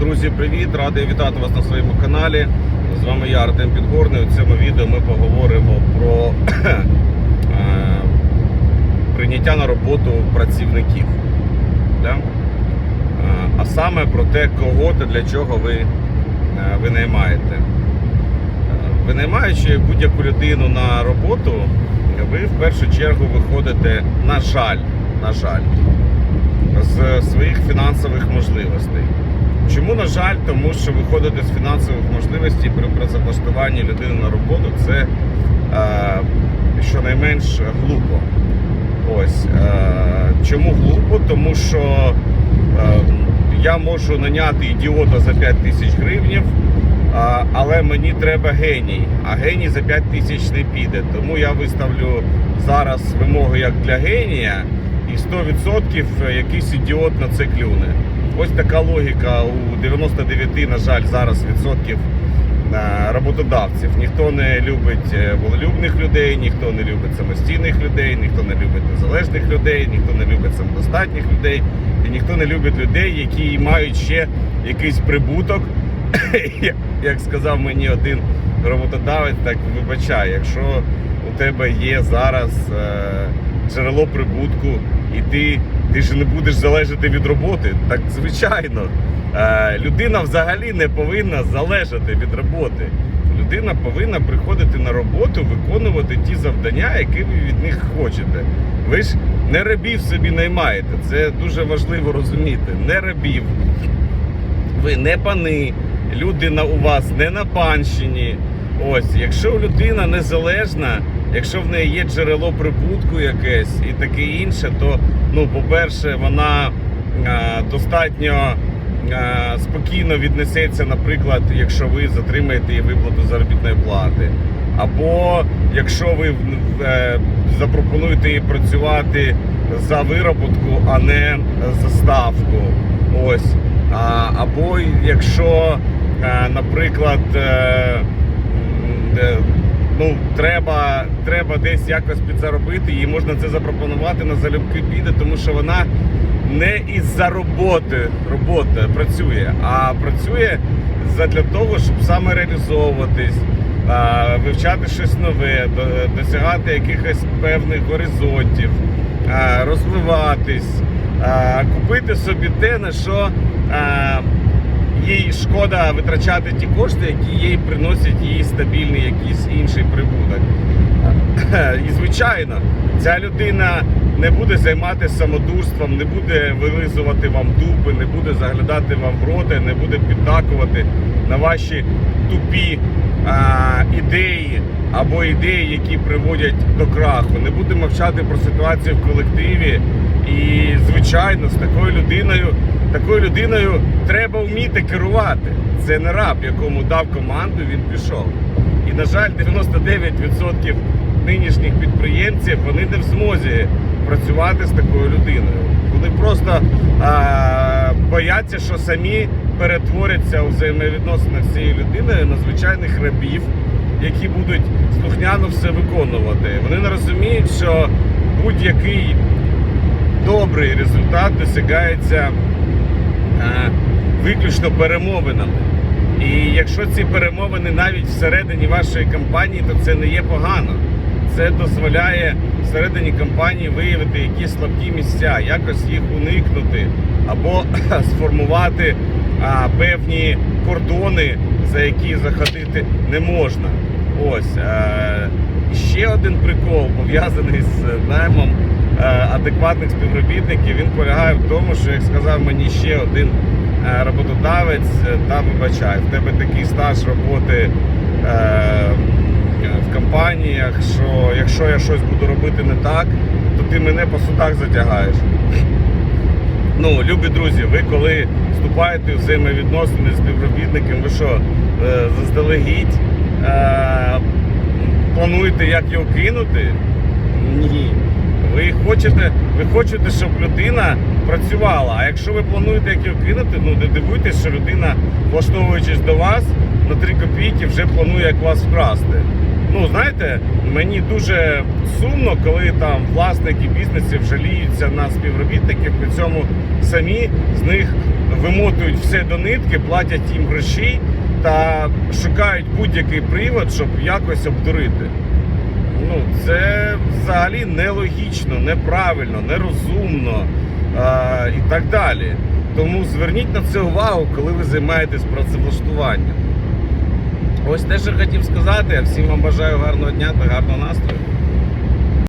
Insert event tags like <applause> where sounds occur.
Друзі, привіт! Радий вітати вас на своєму каналі. З вами я Артем Підгорний. У цьому відео ми поговоримо про <clears throat> е, прийняття на роботу працівників. Да? Е, А саме про те, кого та для чого ви е, винаймаєте. Винаймаючи будь-яку людину на роботу, ви в першу чергу виходите, на жаль, на жаль, з своїх фінансових можливостей. Чому, на жаль, тому що виходити з фінансових можливостей при працевлаштуванні людини на роботу це е, щонайменш глупо. Ось е, чому глупо? Тому що е, я можу наняти ідіота за 5 тисяч гривнів, але мені треба геній, а геній за 5 тисяч не піде. Тому я виставлю зараз вимоги як для генія, і 100% якийсь ідіот на це клюне. Ось така логіка у 99, на жаль, зараз відсотків е, роботодавців. Ніхто не любить е, волелюбних людей, ніхто не любить самостійних людей, ніхто не любить незалежних людей, ніхто не любить самодостатніх людей, і ніхто не любить людей, які мають ще якийсь прибуток. <coughs> Як сказав мені один роботодавець, так вибачай, якщо у тебе є зараз е, джерело прибутку, і ти, ти ж не будеш залежати від роботи, так звичайно. Е, людина взагалі не повинна залежати від роботи. Людина повинна приходити на роботу, виконувати ті завдання, які ви від них хочете. Ви ж не рабів собі наймаєте. Це дуже важливо розуміти. Не рабів. Ви не пани, люди на у вас не на панщині. Ось, якщо людина незалежна, якщо в неї є джерело прибутку якесь і таке інше, то ну, по-перше, вона а, достатньо а, спокійно віднесеться, наприклад, якщо ви затримаєте її виплату заробітної плати. Або якщо ви е, запропонуєте їй працювати за вироботку, а не за ставку. Ось. А, або якщо, е, наприклад, е, е, ну, треба, треба десь якось підзаробити, їй можна це запропонувати на залюбки піде, тому що вона не із-за роботи роботи працює, а працює для того, щоб саме реалізовуватись, вивчати щось нове, досягати якихось певних горизонтів, розвиватись, купити собі те, на що їй шкода витрачати ті кошти, які їй приносять їй стабільний якийсь інший прибуток. І звичайно, ця людина не буде займатися самодурством, не буде вилизувати вам дупи, не буде заглядати вам в роти, не буде піддакувати на ваші тупі а, ідеї або ідеї, які приводять до краху. Не буде мовчати про ситуацію в колективі. І, звичайно, з такою людиною, такою людиною треба вміти керувати. Це не раб, якому дав команду, він пішов. І, на жаль, 99% нинішніх підприємців вони не в змозі працювати з такою людиною. Вони просто а, бояться, що самі перетворяться у взаємовідносинах з цією людиною на звичайних рабів, які будуть слухняно все виконувати. Вони не розуміють, що будь-який добрий результат досягається е, виключно перемовинами. І якщо ці перемовини навіть всередині вашої компанії, то це не є погано. Це дозволяє всередині компанії виявити якісь слабкі місця, якось їх уникнути, або <clears throat> сформувати а, певні кордони, за які заходити не можна. Ось е, ще один прикол пов'язаний з наймом адекватних співробітників. Він полягає в тому, що як сказав мені ще один е, роботодавець, е, та вибачай, в тебе такий стаж роботи. Е, в компаніях, що якщо я щось буду робити не так, то ти мене по судах затягаєш. Ну, любі друзі, ви коли вступаєте в взаємовідносини з співробітником, ви що, е, заздалегідь е, плануєте, як його кинути? Ні. Ви хочете, ви хочете, щоб людина працювала. А якщо ви плануєте, як його кинути, ну не дивуйтесь, що людина, влаштовуючись до вас, на 3 копійки вже планує як вас вкрасти. Ну, знаєте, мені дуже сумно, коли там власники бізнесів жаліються на співробітників, при цьому самі з них вимотують все до нитки, платять їм гроші та шукають будь-який привод, щоб якось обдурити. Ну, це взагалі нелогічно, неправильно, нерозумно а, і так далі. Тому зверніть на це увагу, коли ви займаєтесь працевлаштуванням. Ось те, що хотів сказати. Всім вам бажаю гарного дня та гарного настрою.